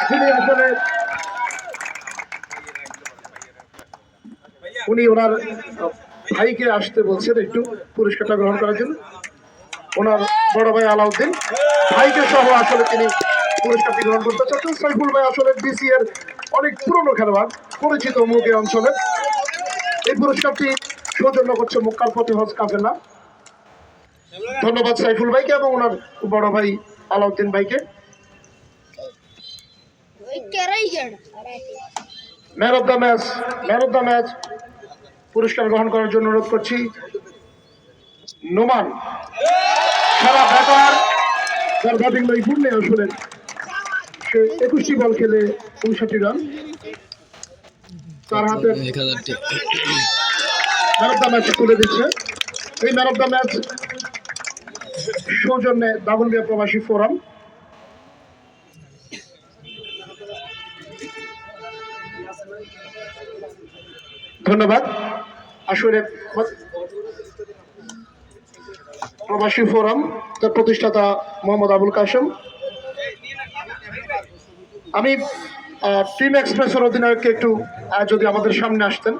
আসলে উনি ওনার ভাইকে আসতে বলছেন একটু পুরস্কারটা গ্রহণ করার জন্য। ওনার বড় ভাই আলাউদ্দিন, ভাইকে সহ আসলে তিনি পুরস্কারটি গ্রহণ করতে চাচ্ছেন। সাইফুল ভাই আসলে ডিসি এর অনেক পুরনো খেলোয়াড়, পরিচিত মুখ অঞ্চলে এই পুরস্কারটি সৌজন্য করছে মুক্কার হজ কাফেলা ধন্যবাদ সাইফুল ভাইকে এবং ওনার বড় ভাই আলাউদ্দিন ভাইকে। Man of the match man of the match পুরস্কার গ্রহণ করার জন্য অনুরোধ করছি। নোমান সারা ব্যাপার। যার ব্যাটিং নৈপুণ্যে আসলে। সে একুশটি বল খেলে উনষাটটি রান। তার হাতে ম্যান অফ দ্য ম্যাচ তুলে দিচ্ছে। এই ম্যান অফ দ্য ম্যাচ সৌজন্যে দাগনবিয়া প্রবাসী ফোরাম। ধন্যবাদ। আসলে প্রবাসী ফোরাম, তার প্রতিষ্ঠাতা মোহাম্মদ আবুল কাসেম আমি টিম এক্সপ্রেসের অধিনায়ককে একটু যদি আমাদের সামনে আসতেন।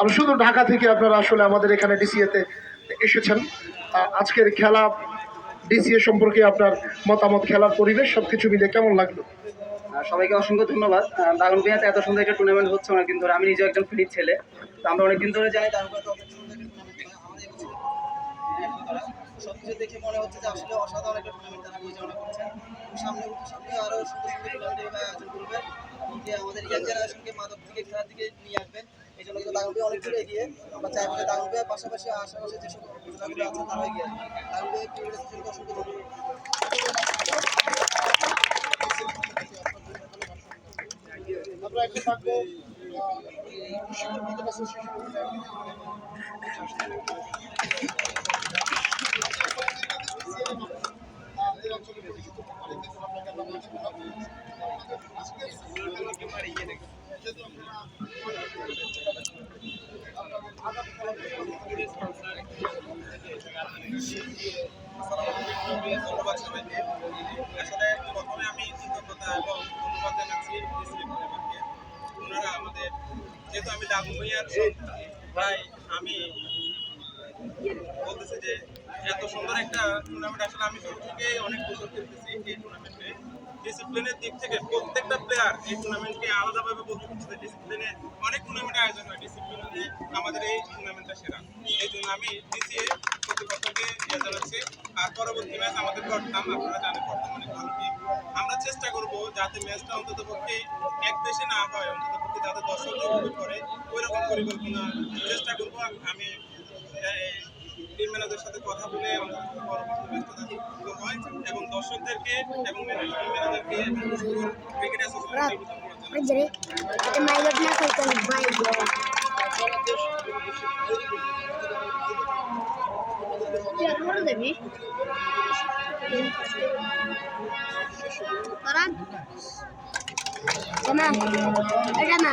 আমি শুধু ঢাকা থেকে আপনারা আসলে আমাদের এখানে ডিসিএতে এসেছেন। আজকের খেলা ডিসিএ সম্পর্কে আপনার মতামত, খেলার পরিবেশ সব সবকিছু মিলে কেমন লাগল? সবাইকে অসংখ্য ধন্যবাদ। দাগন বিহাতে এত সুন্দর একটা টুর্নামেন্ট হচ্ছে অনেকদিন ধরে। আমি নিজেও একজন ফিলিপ ছেলে। তো আমরা অনেকদিন ধরে জানি দাগন হয়। আমাদের সব কিছু দেখে মনে হচ্ছে যে আসলে অসাধারণ একটা টুর্নামেন্ট তারা পরিচালনা করছেন সামনে সামনে আরও সুন্দর আয়োজন করবেন আমাদের ইয়াং জেনারেশনকে মাদক থেকে, খেলার দিকে নিয়ে আসবেন এই জন্য কিন্তু বিহা অনেক দূরে এগিয়ে, আমরা যে দাগন বিহার পাশাপাশি আশেপাশে যে সকল জেলাগুলো আছে তারা এগিয়ে বিহার ক্রিকেট অসংখ্য ধন্যবাদ আমরা এখন থাকব ধন্যবাদ সবাইকে আসলে প্রথমে আমি কৃতজ্ঞতা এবং ধন্যবাদ জানাচ্ছি ওনারা আমাদের যেহেতু আমি দাবু ভাইয়ার ভাই আমি বলতেছি যে এত সুন্দর একটা টুর্নামেন্ট আসলে আমি শুরু থেকে অনেক বছর খেলতেছি এই টুর্নামেন্টে ডিসিপ্লিনের দিক থেকে প্রত্যেকটা প্লেয়ার এই টুর্নামেন্টকে আলাদাভাবে বলতে হচ্ছে ডিসিপ্লিনে অনেক টুর্নামেন্ট আয়োজন হয় ডিসিপ্লিনে আমাদের এই টুর্নামেন্টটা সেরা। এই জন্য আমি ডিসিএ ইয়ে জানাচ্ছি আর পরবর্তী ম্যাচ আমাদের করতাম, আপনারা জানেন করতাম অনেক ভালো আমরা চেষ্টা করব যাতে ম্যাচটা অন্তত পক্ষে এক দেশে না হয়, অন্তত পক্ষে যাতে দর্শক উপভোগ করে। ওই রকম পরিকল্পনা চেষ্টা করব। আমি টিম ম্যানেজারের সাথে কথা বলে হয় এবং দর্শকদেরকে এবং ম্যানেজারকে cricket association Andre, ate mayroon na